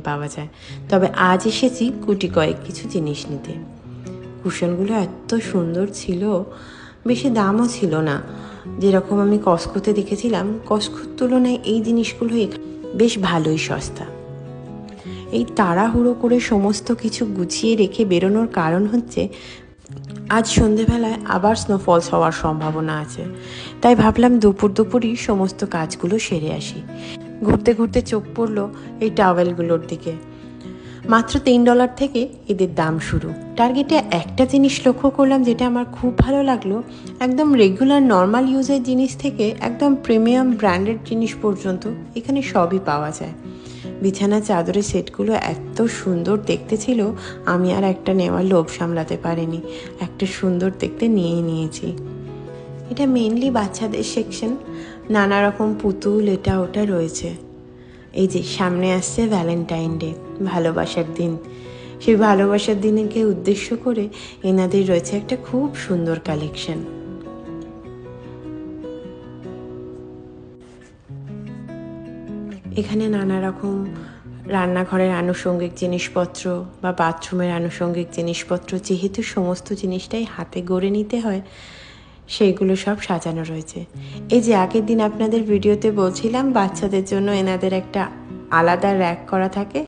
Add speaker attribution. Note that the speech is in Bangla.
Speaker 1: পাওয়া যায়। তবে আজ এসেছি গুটি কয়েক কিছু জিনিস নিতে। কুশনগুলো এত সুন্দর ছিল, বেশি দামও ছিল না। যেরকম আমি কস্কোতে দেখেছিলাম, কস্কোর তুলনায় এই জিনিসগুলো বেশ ভালোই সস্তা। এই তাড়াহুড়ো করে সমস্ত কিছু গুছিয়ে রেখে বেরোনোর কারণ হচ্ছে, আজ সন্ধেবেলায় আবার স্নোফলস হওয়ার সম্ভাবনা আছে। তাই ভাবলাম দুপুর দুপুরই সমস্ত কাজগুলো সেরে আসি। ঘুরতে ঘুরতে চোখ পড়ল এই টাওয়েলগুলোর দিকে। মাত্র তিন ডলার থেকে এদের দাম শুরু। টার্গেটে একটা জিনিস লক্ষ্য করলাম যেটা আমার খুব ভালো লাগল, একদম রেগুলার নর্মাল ইউজের জিনিস থেকে একদম প্রিমিয়াম ব্র্যান্ডেড জিনিস পর্যন্ত এখানে সবই পাওয়া যায়। বিছানা চাদরের সেটগুলো এত সুন্দর দেখতে ছিল, আমি আর একটা নেওয়ার লোভ সামলাতে পারিনি। একটা সুন্দর দেখতে নিয়েই নিয়েছি। এটা মেনলি বাচ্চাদের সেকশন নানা রকম পুতুল, এটা ওটা রয়েছে। এই যে, সামনে আসছে ভ্যালেন্টাইন ডে ভালোবাসার দিন। সেই ভালোবাসার দিনকে উদ্দেশ্য করে এনাদের রয়েছে একটা খুব সুন্দর কালেকশন এখানে নানা রকম রান্নাঘরের আনুষঙ্গিক জিনিসপত্র বা বাথরুমের আনুষঙ্গিক জিনিসপত্র, যেহেতু সমস্ত জিনিসটাই হাতে গড়ে নিতে হয় সেইগুলো সব সাজানো রয়েছে। এই যে আগের দিন আপনাদের ভিডিওতে বলছিলাম, বাচ্চাদের জন্য এনাদের একটা আলাদা র্যাক করা থাকে।